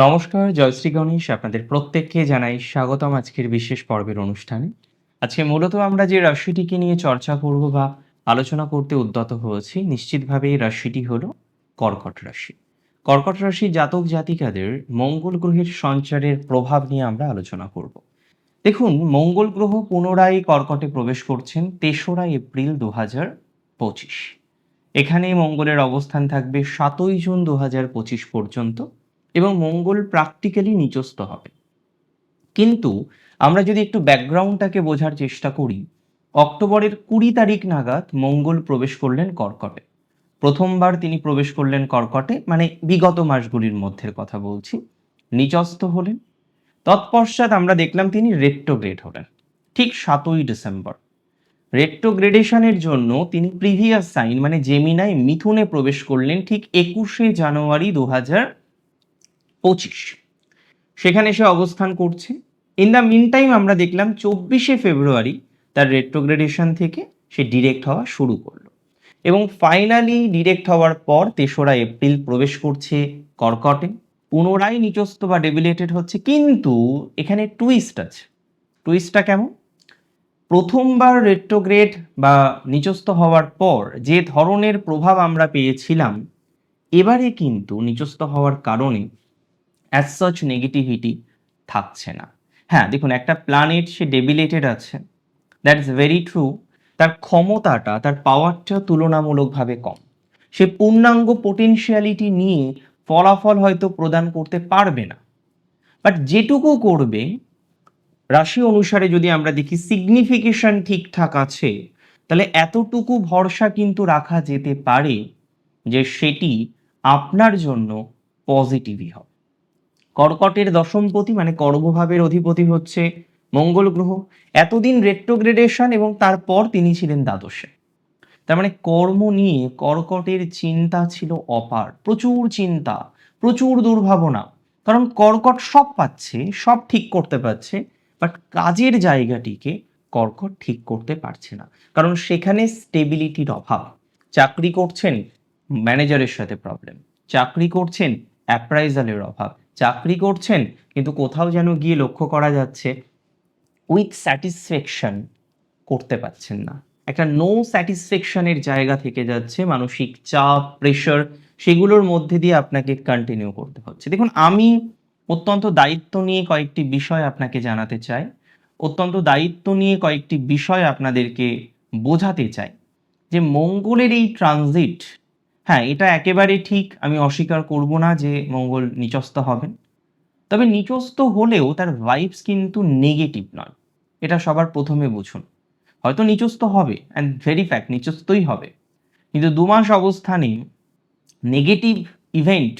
নমস্কার জয়শ্রী গণেশ। আপনাদের প্রত্যেককে জানাই স্বাগতম আজকের বিশেষ পর্বের অনুষ্ঠানে। আজকে মূলত আমরা যে রাশিটিকে নিয়ে চর্চা করব বা আলোচনা করতে উদ্যত হয়েছি, নিশ্চিতভাবে এই রাশিটি হলো কর্কট রাশি। কর্কট রাশি জাতক জাতিকাদের মঙ্গল গ্রহের সঞ্চারের প্রভাব নিয়ে আমরা আলোচনা করব। দেখুন, মঙ্গল গ্রহ পুনরায় কর্কটে প্রবেশ করছেন তেসরা এপ্রিল দু হাজার পঁচিশ। এখানে মঙ্গলের অবস্থান থাকবে সাতই জুন দু হাজার পঁচিশ পর্যন্ত। এবং মঙ্গল প্র্যাকটিক্যালি নিচস্থ হবে। কিন্তু আমরা যদি একটু ব্যাকগ্রাউন্ডটাকে বোঝার চেষ্টা করি, অক্টোবরের কুড়ি তারিখ নাগাদ মঙ্গল প্রবেশ করলেন কর্কটে। প্রথমবার তিনি প্রবেশ করলেন কর্কটে মানে বিগত মাসগুলির মধ্যে কথা বলছি। নিচস্থ হলেন। তৎপশ্চাৎ আমরা দেখলাম তিনি রেট্রোগ্রেড হলেন, ঠিক সাতই ডিসেম্বর। রেট্রোগ্রেডেশনের জন্য তিনি প্রিভিয়াস সাইন মানে জেমিনায় মিথুনে প্রবেশ করলেন ঠিক একুশে জানুয়ারি দু হাজার পঁচিশ। সেখানে সে অবস্থান করছে। ইন দ্য মিন টাইম আমরা দেখলাম চব্বিশে ফেব্রুয়ারি তার রেট্রোগ্রেডেশন থেকে সে ডিরেক্ট হওয়া শুরু করল। এবং ফাইনালি ডিরেক্ট হওয়ার পর তেসরা এপ্রিল প্রবেশ করছে কর্কটে। পুনরায় নিচস্থ বা ডেবিলেটেড হচ্ছে, কিন্তু এখানে টুইস্ট আছে। টুইস্টটা কেমন? প্রথমবার রেট্রোগ্রেড বা নিচস্থ হওয়ার পর যে ধরনের প্রভাব আমরা পেয়েছিলাম, এবারে কিন্তু নিচস্থ হওয়ার কারণে অ্যাজ সাচ নেগেটিভিটি থাকছে না। হ্যাঁ দেখুন, একটা প্ল্যানেট সে ডেবিলেটেড আছে। দ্যাট ইজ ভেরি ট্রু তার ক্ষমতাটা, তার পাওয়ারটা তুলনামূলকভাবে কম। সে পূর্ণাঙ্গ পোটেনশিয়ালিটি নিয়ে ফলাফল হয়তো প্রদান করতে পারবে না। বাট যেটুকু করবে, রাশি অনুসারে যদি আমরা দেখি সিগনিফিকেশন ঠিকঠাক আছে, তাহলে এতটুকু ভরসা কিন্তু রাখা যেতে পারে যে সেটি আপনার জন্য পজিটিভই হবে। কর্কটের দশমপতি মানে কর্মভাবের অধিপতি হচ্ছে মঙ্গল গ্রহ। এতদিন রেট্রোগ্রেডেশন এবং তারপর তিনি ছিলেন দ্বাদশে। তার মানে কর্ম নিয়ে কর্কটের চিন্তা ছিল অপার। প্রচুর চিন্তা, প্রচুর দুর্ভাবনা। কারণ কর্কট সব পাচ্ছে, সব ঠিক করতে পারছে বাট কাজের জায়গাটিকে কর্কট ঠিক করতে পারছে না। কারণ সেখানে স্টেবিলিটির অভাব। চাকরি করছেন ম্যানেজারের সাথে প্রবলেম চাকরি করছেন অ্যাপ্রাইজালের অভাব। চাকরি করছেন, কিন্তু কোথাও যেন গিয়ে লক্ষ্য করা যাচ্ছে, উইথ স্যাটিসফ্যাকশন করতে পারছেন না। একটা নো স্যাটিসফ্যাকশনের জায়গা থেকে যাচ্ছে, মানসিক চাপ প্রেশার সেগুলোর মধ্যে দিয়ে আপনাকে কন্টিনিউ করতে হচ্ছে। দেখুন, আমি অত্যন্ত দায়িত্ব নিয়ে কয়েকটি বিষয় আপনাকে জানাতে চাই। অত্যন্ত দায়িত্ব নিয়ে কয়েকটি বিষয় আপনাদেরকে বোঝাতে চাই। যে মঙ্গলের এই ট্রানজিট হ্যাঁ এটা একেবারে ঠিক। আমি অস্বীকার করব না যে মঙ্গল নিচস্থ হবেন। তবে নিচস্থ হলেও তার ভাইবস কিন্তু নেগেটিভ নয়। এটা সবার প্রথমে বুঝুন। হয়তো নিচস্থ হবে অ্যান্ড ভেরি ফ্যাক্ট নিচস্থই হবে। কিন্তু দু মাস অবস্থানে নেগেটিভ ইভেন্ট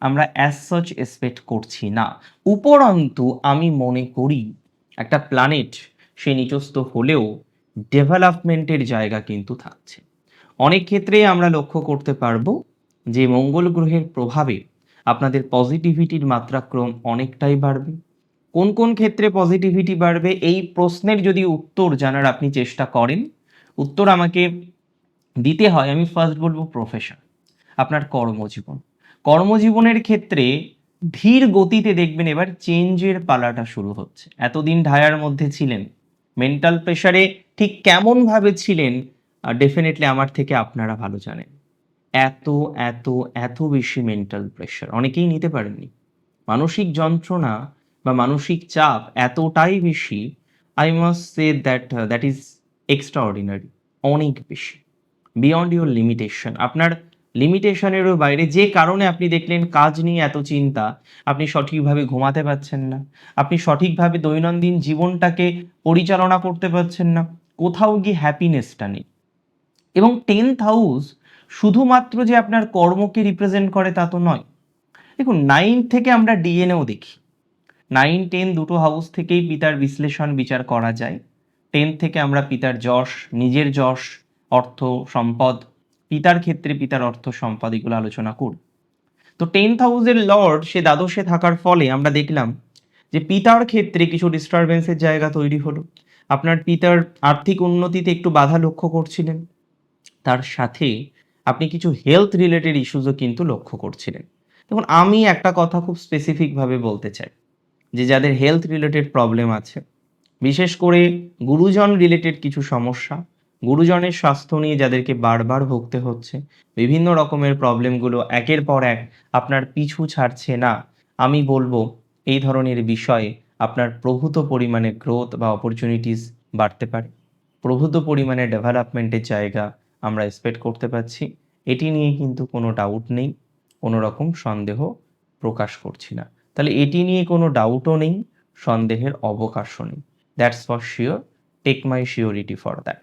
আমরা অ্যাজ সাচ এক্সপেক্ট করছি না। উপরন্তু আমি মনে করি একটা প্ল্যানেট সে নিচস্থ হলেও ডেভেলপমেন্টের জায়গা কিন্তু থাকছে। অনেক ক্ষেত্রে আমরা লক্ষ্য করতে পারব যে মঙ্গল গ্রহের প্রভাবে আপনাদের পজিটিভিটির মাত্রাক্রম অনেকটাই বাড়বে। কোন কোন ক্ষেত্রে পজিটিভিটি বাড়বে এই প্রশ্নের যদি উত্তর জানার আপনি চেষ্টা করেন, উত্তর আমাকে দিতে হয়, আমি ফার্স্ট বলব প্রফেশন আপনার কর্মজীবন। কর্মজীবনের ক্ষেত্রে ধীর গতিতে দেখবেন এবার চেঞ্জের পালাটা শুরু হচ্ছে। এতদিন ঢায়ার মধ্যে ছিলেন মেন্টাল প্রেশারে ঠিক কেমনভাবে ছিলেন ডেফিনেটলি আমার থেকে আপনারা ভালো জানেন। এত এত এত বেশি মেন্টাল প্রেশার অনেকেই নিতে পারেননি। মানসিক যন্ত্রণা বা মানসিক চাপ এতটাই বেশি I must say that that is extraordinary অনেক বেশি। বিয়ন্ড ইউর লিমিটেশন আপনার লিমিটেশনেরও বাইরে যে কারণে আপনি দেখলেন কাজ নিয়ে এত চিন্তা, আপনি সঠিকভাবে ঘুমাতে পারছেন না, আপনি সঠিকভাবে দৈনন্দিন জীবনটাকে পরিচালনা করতে পারছেন না, কোথাও গিয়ে হ্যাপিনেসটা নেই। এবং টেন্থ হাউস শুধুমাত্র যে আপনার কর্মকে রিপ্রেজেন্ট করে তা তো নয়। দেখুন নাইন থেকে আমরা ডিএনএও দেখি। নাইন টেন দুটো হাউস থেকেই পিতার বিশ্লেষণ বিচার করা যায়। টেন থেকে আমরা পিতার যশ, নিজের যশ, অর্থ, সম্পদ, পিতার ক্ষেত্রে পিতার অর্থ, সম্পদ এগুলো আলোচনা করব। তো টেন্থ হাউসের লর্ড সে দ্বাদশে থাকার ফলে আমরা দেখলাম যে পিতার ক্ষেত্রে কিছু ডিস্টারবেন্সের জায়গা তৈরি হলো। আপনার পিতার আর্থিক উন্নতিতে একটু বাধা লক্ষ্য করছিলেন। তার সাথে আপনি কিছু হেলথ রিলেটেড ইস্যুজও কিন্তু লক্ষ্য করছিলেন। দেখুন, আমি একটা কথা খুব স্পেসিফিকভাবে বলতে চাই, যে যাদের হেলথ রিলেটেড প্রবলেম আছে, বিশেষ করে গুরুজন রিলেটেড কিছু সমস্যা, গুরুজনের স্বাস্থ্য নিয়ে যাদেরকে বারবার ভুগতে হচ্ছে, বিভিন্ন রকমের প্রবলেমগুলো একের পর এক আপনার পিছু ছাড়ছে না, আমি বলব এই ধরনের বিষয়ে আপনার প্রভূত পরিমাণে গ্রোথ বা অপরচুনিটিস বাড়তে পারে। প্রভূত পরিমাণে ডেভেলপমেন্টের জায়গা আমরা এক্সপেক্ট করতে পারছি। এটি নিয়ে কিন্তু কোনো ডাউট নেই, কোনো রকম সন্দেহ প্রকাশ করছি না। তাহলে এটি নিয়ে কোনো ডাউটও নেই, সন্দেহের অবকাশও নেই। That's for sure take my surety for that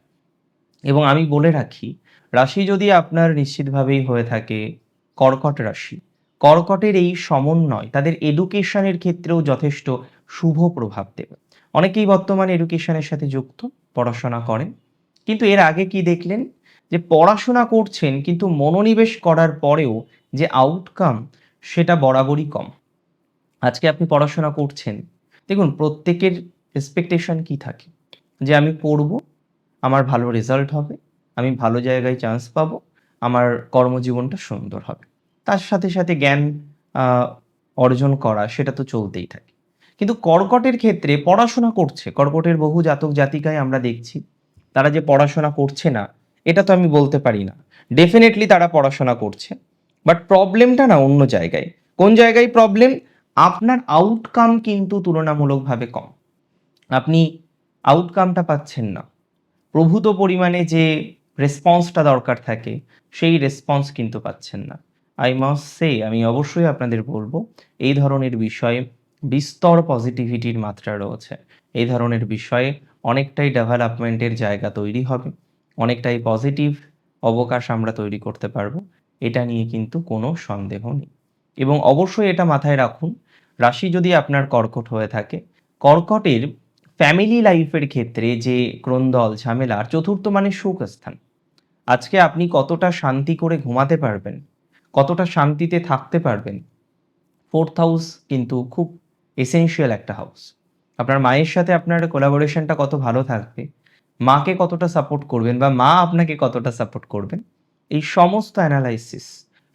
এবং আমি বলে রাখি, রাশি যদি আপনার নিশ্চিতভাবেই হয়ে থাকে, কর্কট রাশি। কর্কটের এই সমন্বয় তাদের এডুকেশনের ক্ষেত্রেও যথেষ্ট শুভ প্রভাব দেবে। অনেকেই বর্তমানে এডুকেশনের সাথে যুক্ত, পড়াশোনা করেন। কিন্তু এর আগে কি দেখলেন? যে পড়াশোনা করছেন কিন্তু মনোনিবেশ করার পরেও যে আউটকাম সেটা বরাবরই কম। আজকে আপনি পড়াশোনা করছেন, দেখুন প্রত্যেকের এক্সপেকটেশন কি থাকে? যে আমি পড়ব, আমার ভালো রেজাল্ট হবে, আমি ভালো জায়গায় চান্স পাব, আমার কর্মজীবনটা সুন্দর হবে। তার সাথে সাথে জ্ঞান অর্জন করা, সেটা তো চলতেই থাকে। কিন্তু কর্কটের ক্ষেত্রে পড়াশোনা করছে, কর্কটের বহু জাতক জাতিকায় আমরা দেখছি, তারা যে পড়াশোনা করছে না এটা তো আমি বলতে পারি না। ডেফিনেটলি তারা পড়াশোনা করছে। বাট প্রবলেমটা না অন্য জায়গায়। কোন জায়গায় প্রবলেম আপনার আউটকাম কিন্তু তুলনামূলকভাবে কম। আপনি আউটকামটা পাচ্ছেন না। প্রভূত পরিমাণে যে রেসপন্সটা দরকার থাকে, সেই রেসপন্স কিন্তু পাচ্ছেন না। আই মাস্ট সে আমি অবশ্যই আপনাদের বলব, এই ধরনের বিষয়ে বিস্তর পজিটিভিটির মাত্রা রয়েছে। এই ধরনের বিষয়ে অনেকটাই ডেভেলপমেন্টের জায়গা তৈরি হবে। অনেকটাই পজিটিভ অবকাশ আমরা তৈরি করতে পারব, এটা নিয়ে কিন্তু কোনো সন্দেহ নেই। এবং অবশ্যই এটা মাথায় রাখুন, রাশি যদি আপনার কর্কট হয়ে থাকে, কর্কটের ফ্যামিলি লাইফের ক্ষেত্রে যে ক্রন্দল ঝামেলার চতুর্থ মানে সুখ স্থান আজকে আপনি কতটা শান্তি করে ঘুমাতে পারবেন, কতটা শান্তিতে থাকতে পারবেন ফোর্থ হাউস কিন্তু খুব এসেনশিয়াল একটা হাউস আপনার মায়ের সাথে আপনার কোলাবোরেশনটা কত ভালো থাকবে মাকে কতটা সাপোর্ট করবেন বা মা আপনাকে কতটা সাপোর্ট করবেন? এই সমস্ত অ্যানালাইসিস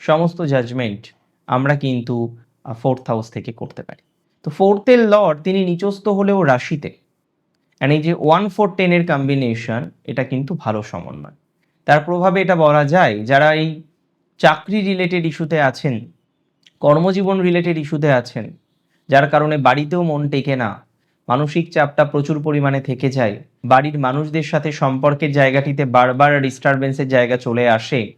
সমস্ত জাজমেন্ট আমরা কিন্তু ফোর্থ হাউস থেকে করতে পারি। তো ফোর্থের লর্ড তিনি নিচস্থ হলেও রাশিতে। অ্যান্ড এই যে ওয়ান ফোর টেনের কম্বিনেশন এটা কিন্তু ভালো সমন্বয়। তার প্রভাবে এটা বলা যায়, যারা এই চাকরি রিলেটেড ইস্যুতে আছেন, কর্মজীবন রিলেটেড ইস্যুতে আছেন, যার কারণে বাড়িতেও মন টেকে না মানসিক চাপটা প্রচুর পরিমাণে থেকে যায়। বাড়ির মানুষদের সাথে সম্পর্কের জায়গাটিতে বারবার ডিস্টারবেন্সের জায়গা চলে আসে।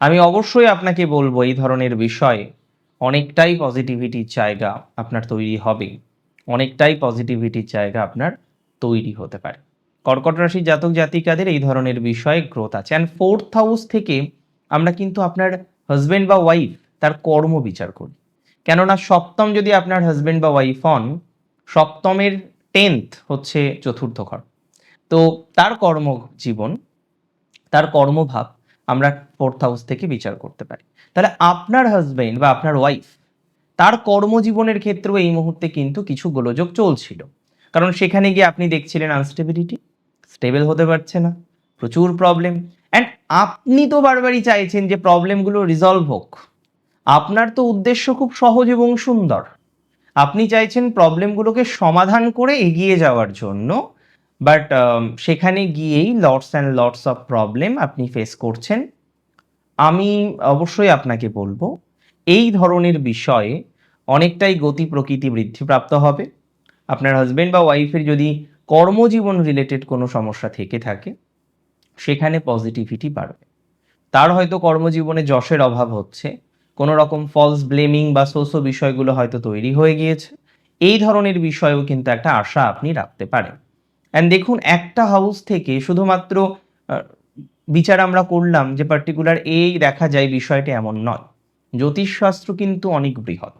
আমি অবশ্যই আপনাকে বলব এই ধরনের বিষয়ে। অনেকটাই পজিটিভিটির জায়গা আপনার তৈরি হবে। অনেকটাই পজিটিভিটির জায়গা আপনার তৈরি হতে পারে। কর্কট রাশির জাতক জাতিকাদের এই ধরনের বিষয়ে গ্রোথ আছে। অ্যান্ড ফোর্থ হাউস থেকে আমরা কিন্তু আপনার হাজব্যান্ড বা ওয়াইফ তার কর্ম বিচার করি। কেননা সপ্তম যদি আপনার হাজব্যান্ড বা ওয়াইফ হন সপ্তমের টেন্থ হচ্ছে চতুর্থ ঘর। তো তার কর্মজীবন, তার কর্মভাব আমরা ফোর্থ হাউস থেকে বিচার করতে পারি। তাহলে আপনার হাজবেন্ড বা আপনার ওয়াইফ, তার কর্মজীবনের ক্ষেত্রেও এই মুহূর্তে কিন্তু কিছু গোলযোগ চলছিল। কারণ সেখানে গিয়ে আপনি দেখছিলেন আনস্টেবিলিটি স্টেবল হতে পারছে না, প্রচুর প্রবলেম অ্যান্ড আপনি তো বারবারই চাইছেন যে প্রবলেমগুলো রিজলভ হোক। আপনার তো উদ্দেশ্য খুব সহজ এবং সুন্দর। আপনি চাইছেন প্রবলেমগুলোকে সমাধান করে এগিয়ে যাওয়ার জন্য বাট সেখানে গিয়েই lots and lots of problem আপনি ফেস করছেন। আমি অবশ্যই আপনাকে বলব, এই ধরনের বিষয়ে অনেকটাই গতি প্রকৃতি বৃদ্ধিপ্রাপ্ত হবে। আপনার হাজব্যান্ড বা ওয়াইফের যদি কর্মজীবন রিলেটেড কোনো সমস্যা থেকে থাকে, সেখানে পজিটিভিটি বাড়বে। তার হয়তো কর্মজীবনে যশের অভাব হচ্ছে কোনো রকম ফলস ব্লেমিং বা সোসো বিষয়গুলো হয়তো তৈরি হয়ে গিয়েছে। এই ধরনের বিষয়েও কিন্তু একটা আশা আপনি রাখতে পারেন। অ্যান্ড দেখুন, একটা হাউস থেকে শুধুমাত্র বিচার আমরা করলাম যে পার্টিকুলার এই দেখা যায় বিষয়টা এমন নয়। জ্যোতিষশাস্ত্র কিন্তু অনেক বৃহৎ।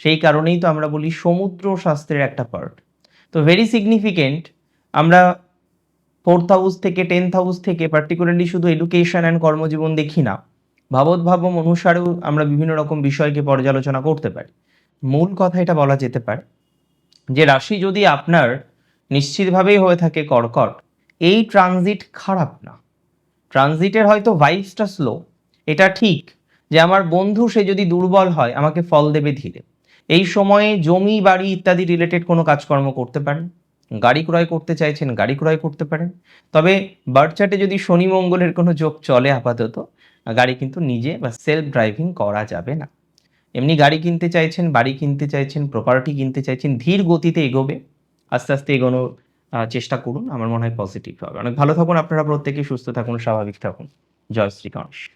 সেই কারণেই তো আমরা বলি সমুদ্র শাস্ত্রের একটা পার্ট তো ভেরি সিগনিফিকেন্ট আমরা ফোর্থ হাউস থেকে টেন্থ হাউস থেকে পার্টিকুলারলি শুধু এডুকেশন অ্যান্ড কর্মজীবন দেখি না। ভাবোদ্ভাবম অনুসারেও আমরা বিভিন্ন রকম বিষয়কে পর্যালোচনা করতে পারি। মূল কথা এটা বলা যেতে পারে যে রাশি যদি আপনার নিশ্চিতভাবেই হয়ে থাকে কর্কট, এই ট্রানজিট খারাপ না। ট্রানজিটের হয়তো ভাইবসটা স্লো এটা ঠিক যে আমার বন্ধু সে যদি দুর্বল হয়, আমাকে ফল দেবে ধীরে। এই সময়ে জমি, বাড়ি ইত্যাদি রিলেটেড কোনো কাজকর্ম করতে পারেন, গাড়ি ক্রয় করতে চাইছেন, গাড়ি ক্রয় করতে পারেন। তবে বার্থ চার্টে যদি শনি মঙ্গলের কোনো যোগ চলে আপাতত গাড়ি কিন্তু নিজে বা সেলফ ড্রাইভিং করা যাবে না। এমনি গাড়ি কিনতে চাইছেন, বাড়ি কিনতে চাইছেন প্রপার্টি কিনতে চাইছেন, ধীর গতিতে এগোবে, আস্তে আস্তে এগোনোর চেষ্টা করুন, আমার মনে হয় পজিটিভ হবে। অনেক ভালো থাকুন আপনারা প্রত্যেকেই সুস্থ থাকুন, স্বাভাবিক থাকুন। জয় শ্রী গণেশ।